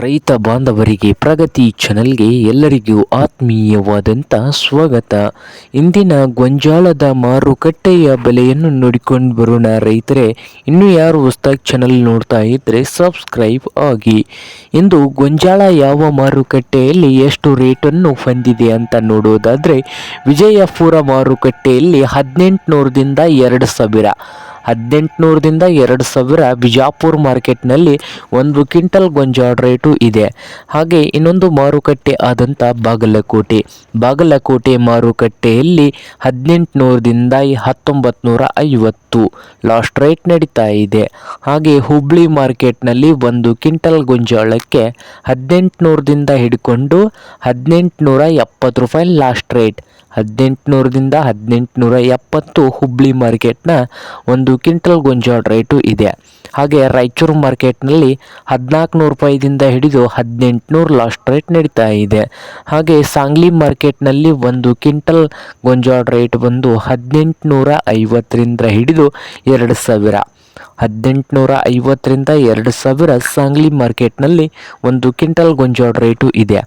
ರೈತ ಬಾಂಧವರಿಗೆ ಪ್ರಗತಿ ಚಾನಲ್ಗೆ ಎಲ್ಲರಿಗೂ ಆತ್ಮೀಯವಾದಂಥ ಸ್ವಾಗತ. ಇಂದಿನ ಗೊಂಜಾಳದ ಮಾರುಕಟ್ಟೆಯ ಬೆಲೆಯನ್ನು ನೋಡಿಕೊಂಡು ಬರೋಣ ರೈತರೇ. ಇನ್ನು ಯಾರು ಹೊಸ್ದಾಗಿ ಚಾನಲ್ ನೋಡ್ತಾ ಇದ್ದರೆ ಸಬ್ಸ್ಕ್ರೈಬ್ ಆಗಿ. ಇಂದು ಗೊಂಜಾಳ ಯಾವ ಮಾರುಕಟ್ಟೆಯಲ್ಲಿ ಎಷ್ಟು ರೇಟನ್ನು ಹೊಂದಿದೆ ಅಂತ ನೋಡೋದಾದರೆ, ವಿಜಯಪುರ ಮಾರುಕಟ್ಟೆಯಲ್ಲಿ ಹದಿನೆಂಟುನೂರದಿಂದ ಎರಡು ಸಾವಿರ. ಹದಿನೆಂಟುನೂರದಿಂದ ಎರಡು ಸಾವಿರ ಬಿಜಾಪುರ್ ಮಾರ್ಕೆಟ್ನಲ್ಲಿ ಒಂದು ಕ್ವಿಂಟಲ್ ಗೊಂಜಾಳ ರೇಟು ಇದೆ. ಹಾಗೆ ಇನ್ನೊಂದು ಮಾರುಕಟ್ಟೆ ಆದಂಥ ಬಾಗಲಕೋಟೆ. ಬಾಗಲಕೋಟೆ ಮಾರುಕಟ್ಟೆಯಲ್ಲಿ ಹದಿನೆಂಟುನೂರದಿಂದ ಹತ್ತೊಂಬತ್ತು ನೂರ ಐವತ್ತು ಲಾಸ್ಟ್ ರೇಟ್ ನಡೀತಾ ಇದೆ. ಹಾಗೆ ಹುಬ್ಳಿ ಮಾರ್ಕೆಟ್ನಲ್ಲಿ ಒಂದು ಕ್ವಿಂಟಲ್ ಗೊಂಜಾಳಕ್ಕೆ ಹದಿನೆಂಟುನೂರದಿಂದ ಹಿಡ್ಕೊಂಡು ಹದಿನೆಂಟುನೂರ ಎಪ್ಪತ್ತು ರೂಪಾಯಿ ಲಾಸ್ಟ್ ರೇಟ್. ಹದಿನೆಂಟುನೂರದಿಂದ ಹದಿನೆಂಟುನೂರ ಎಪ್ಪತ್ತು ಹುಬ್ಳಿ ಮಾರ್ಕೆಟ್ನ ಒಂದು ಕ್ವಿಂಟಲ್ ಗೊಂಜಾಳ ರೇಟು ಇದೆ. ಹಾಗೆ ರಾಯಚೂರು ಮಾರ್ಕೆಟ್ನಲ್ಲಿ ಹದಿನಾಲ್ಕು ನೂರು ರೂಪಾಯಿದಿಂದ ಹಿಡಿದು ಹದಿನೆಂಟುನೂರು ಲಾಸ್ಟ್ ರೇಟ್ ನಡೀತಾ ಇದೆ. ಹಾಗೆ ಸಾಂಗ್ಲಿ ಮಾರ್ಕೆಟ್ನಲ್ಲಿ ಒಂದು ಕ್ವಿಂಟಲ್ ಗೊಂಜಾಳ ರೇಟ್ ಬಂದು ಹದಿನೆಂಟುನೂರ ಐವತ್ತರಿಂದ ಹಿಡಿದು ಎರಡು ಸಾವಿರ. ಹದಿನೆಂಟುನೂರ ಐವತ್ತರಿಂದ ಎರಡು ಸಾವಿರ ಸಾಂಗ್ಲಿ ಮಾರ್ಕೆಟ್ನಲ್ಲಿ ಒಂದು ಕ್ವಿಂಟಲ್ ಗೊಂಜಾಳ ರೇಟು ಇದೆ.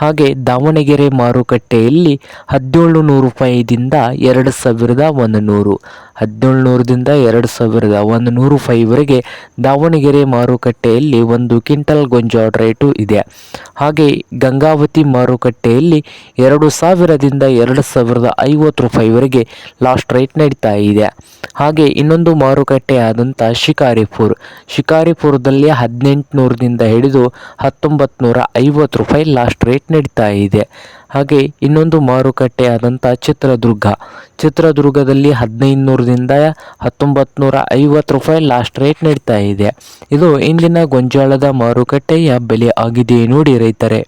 ಹಾಗೆ ದಾವಣಗೆರೆ ಮಾರುಕಟ್ಟೆಯಲ್ಲಿ ಹದಿನೇಳು ನೂರು ರೂಪಾಯಿದಿಂದ ಎರಡು ಸಾವಿರದ ಒಂದು ನೂರು ಹದಿನೇಳು ನೂರದಿಂದ ಎರಡು ಸಾವಿರದ ಒಂದು ನೂರು ರೂಪಾಯಿವರೆಗೆ ದಾವಣಗೆರೆ ಮಾರುಕಟ್ಟೆಯಲ್ಲಿ ಒಂದು ಕ್ವಿಂಟಲ್ ಗೊಂಜಾಳ ರೇಟು ಇದೆ. ಹಾಗೆ ಗಂಗಾವತಿ ಮಾರುಕಟ್ಟೆಯಲ್ಲಿ ಎರಡು ಸಾವಿರದಿಂದ ಎರಡು ಸಾವಿರದ ಐವತ್ತು ರೂಪಾಯಿವರೆಗೆ ಲಾಸ್ಟ್ ರೇಟ್ ನಡೀತಾ ಇದೆ. ಹಾಗೆ ಇನ್ನೊಂದು ಮಾರುಕಟ್ಟೆ ಆದಂಥ ಶಿಕಾರಿಪುರ್. ಶಿಕಾರಿಪುರದಲ್ಲಿ ಹದಿನೆಂಟುನೂರದಿಂದ ಹಿಡಿದು ಹತ್ತೊಂಬತ್ತು ನೂರ ಐವತ್ತು ರೂಪಾಯಿ ಲಾಸ್ಟ್ ರೇಟ್ ನಡೀತಾ ಇದೆ. ಹಾಗೆ ಇನ್ನೊಂದು ಮಾರುಕಟ್ಟೆ ಆದಂಥ ಚಿತ್ರದುರ್ಗ. ಚಿತ್ರದುರ್ಗದಲ್ಲಿ ಹದಿನೈದು ನೂರದಿಂದ ಹತ್ತೊಂಬತ್ತು ನೂರ ಐವತ್ತು ರೂಪಾಯಿ ಲಾಸ್ಟ್ ರೇಟ್ ನಡೀತಾ ಇದೆ. ಇದು ಇಂದಿನ ಗೊಂಜಾಳದ ಮಾರುಕಟ್ಟೆಯ ಬೆಲೆ ಆಗಿದೆ ನೋಡಿ ರೈತರೇ.